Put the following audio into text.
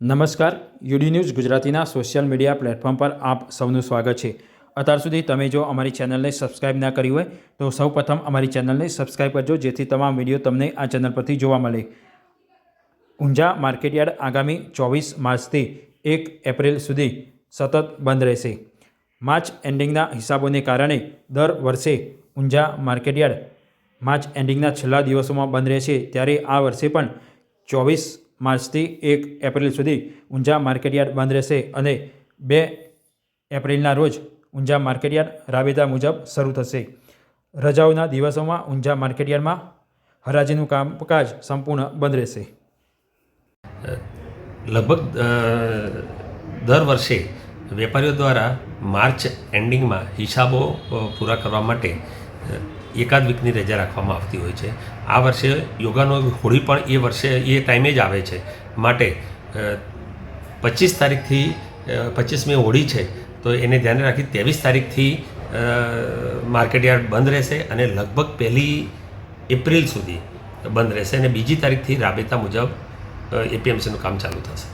નમસ્કાર. UD news ગુજરાતીના social media platform પર આપ સૌનું સ્વાગત છે. અત્યાર સુધી તમે જો અમારી ચેનલને સબસ્ક્રાઇબ ના કરી હોય, તો સૌપ્રથમ અમારી ચેનલને સબસ્ક્રાઇબ કરજો, જેથી તમામ વીડિયો તમને આ ચેનલ પરથી જોવા મળે. ઊંઝા માર્કેટયાર્ડ આગામી ચોવીસ માર્ચથી એક એપ્રિલ સુધી સતત બંધ રહેશે. માર્ચ એન્ડિંગના હિસાબોને કારણે દર વર્ષે ઊંઝા માર્કેટયાર્ડ માર્ચ એન્ડિંગના છેલ્લા દિવસોમાં બંધ રહેશે, ત્યારે આ વર્ષે પણ ચોવીસ માર્ચથી એક એપ્રિલ સુધી ઊંઝા માર્કેટયાર્ડ બંધ રહેશે અને બે એપ્રિલના રોજ ઊંઝા માર્કેટયાર્ડ રાબેતા મુજબ શરૂ થશે. રજાઓના દિવસોમાં ઊંઝા માર્કેટયાર્ડમાં હરાજીનું કામકાજ સંપૂર્ણ બંધ રહેશે. લગભગ દર વર્ષે વેપારીઓ દ્વારા માર્ચ એન્ડિંગમાં હિસાબો પૂરા કરવા માટે એકાદ વીકની રજા રાખવામાં આવતી હોય છે. આ વર્ષે યોગાનો હોળી પણ એ વર્ષે એ ટાઈમે જ આવે છે. માટે પચીસ તારીખથી પચીસમી હોળી છે, તો એને ધ્યાને રાખી ત્રેવીસ તારીખથી માર્કેટયાર્ડ બંધ રહેશે અને લગભગ પહેલી એપ્રિલ સુધી બંધ રહેશે અને બીજી તારીખથી રાબેતા મુજબ એપીએમસીનું કામ ચાલુ થશે.